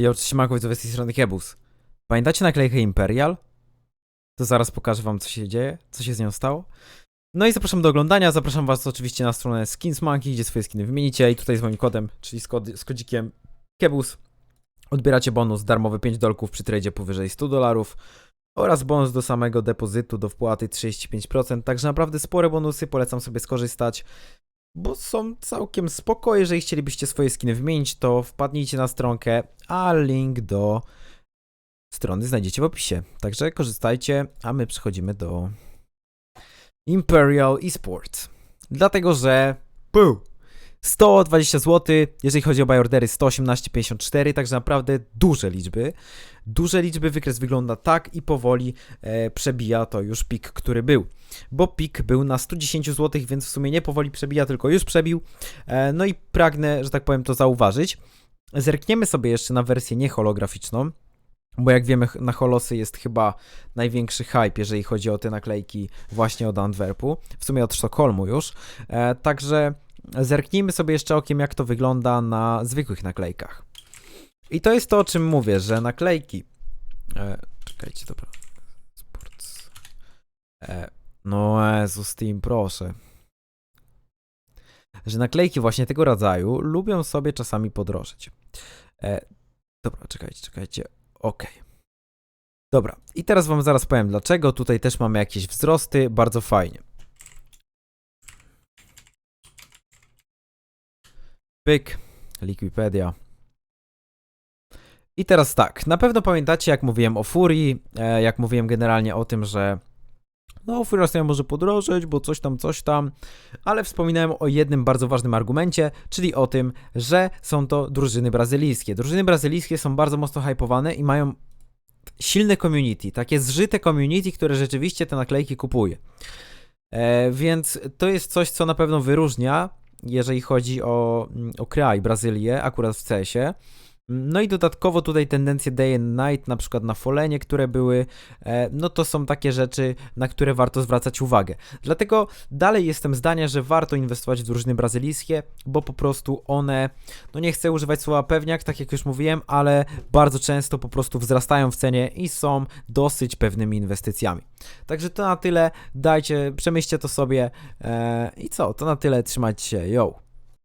I oczywiście ma widzowie z tej strony Kebus. Pamiętacie naklejkę Imperial? To zaraz pokażę wam, co się dzieje, co się z nią stało. No i zapraszam do oglądania, zapraszam was oczywiście na stronę Skins Monkey, gdzie swoje skiny wymienicie i tutaj z moim kodem, czyli z, kody, z kodzikiem Kebus odbieracie bonus darmowy 5 dolków przy tradzie powyżej 100 dolarów oraz bonus do samego depozytu do wpłaty 35%, także naprawdę spore bonusy, polecam sobie skorzystać bo są całkiem spoko. Jeżeli chcielibyście swoje skiny wymienić, to wpadnijcie na stronkę, a link do strony znajdziecie w opisie. Także korzystajcie, a my przechodzimy do Imperial Esports. Dlatego, że pu, 120 zł, jeżeli chodzi o buy ordery 118,54, także naprawdę duże liczby. Duże liczby, wykres wygląda tak i powoli e, przebija to już pik, który był bo pik był na 110 zł, więc w sumie nie powoli przebija, tylko już przebił. E, No i pragnę, że tak powiem, to zauważyć. Zerkniemy sobie jeszcze na wersję nieholograficzną, bo jak wiemy, na holosy jest chyba największy hype, jeżeli chodzi o te naklejki właśnie od Antwerpu, w sumie od Sztokholmu już. E, Także zerknijmy sobie jeszcze okiem, jak to wygląda na zwykłych naklejkach. I to jest to, o czym mówię, że naklejki. E, czekajcie, dobra. Sports. E, no Jezu, Steam, proszę. Że naklejki właśnie tego rodzaju lubią sobie czasami podrożyć. E, dobra, czekajcie, czekajcie. Okej. Dobra, i teraz wam zaraz powiem dlaczego. Tutaj też mamy jakieś wzrosty, bardzo fajnie. Pyk, Liquipedia. I teraz tak, na pewno pamiętacie jak mówiłem o Furii, e, jak mówiłem generalnie o tym, że no, Furia może podrożeć, bo coś tam, coś tam, ale wspominałem o jednym bardzo ważnym argumencie, czyli o tym, że są to drużyny brazylijskie. Drużyny brazylijskie są bardzo mocno hypowane i mają silne community, takie zżyte community, które rzeczywiście te naklejki kupuje. E, więc to jest coś, co na pewno wyróżnia, jeżeli chodzi o, o kraj, Brazylię, akurat w CS-ie. No i dodatkowo tutaj tendencje day and night, na przykład na folenie, które były, e, no to są takie rzeczy, na które warto zwracać uwagę. Dlatego dalej jestem zdania, że warto inwestować w drużyny brazylijskie, bo po prostu one, no nie chcę używać słowa pewniak, tak jak już mówiłem, ale bardzo często po prostu wzrastają w cenie i są dosyć pewnymi inwestycjami. Także to na tyle, dajcie, przemyślcie to sobie e, i co, to na tyle, trzymajcie się, yo!